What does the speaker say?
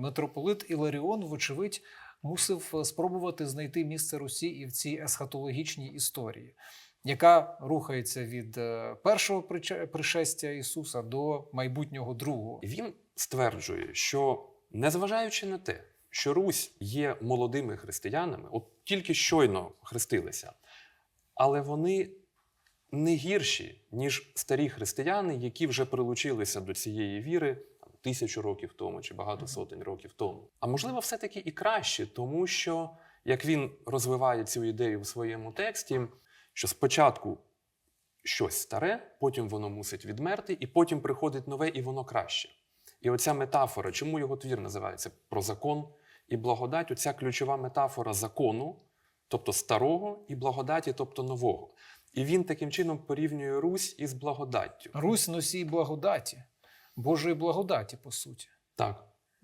митрополит Іларіон, вочевидь, мусив е, спробувати знайти місце Русі і в цій есхатологічній історії, яка рухається від е, першого пришестя Ісуса до майбутнього другого. Він стверджує, що незважаючи на те, що Русь є молодими християнами, от тільки щойно хрестилися, але вони не гірші, ніж старі християни, які вже прилучилися до цієї віри тисячу років тому чи багато сотень років тому. А можливо, все-таки і краще, тому що як він розвиває цю ідею в своєму тексті, що спочатку щось старе, потім воно мусить відмерти, і потім приходить нове, і воно краще. І оця метафора, чому його твір називається про закон і благодать, оця ключова метафора закону, тобто старого, і благодаті, тобто нового. І він таким чином порівнює Русь із благодаттю. Русь носій благодаті, Божої благодаті, по суті. Так.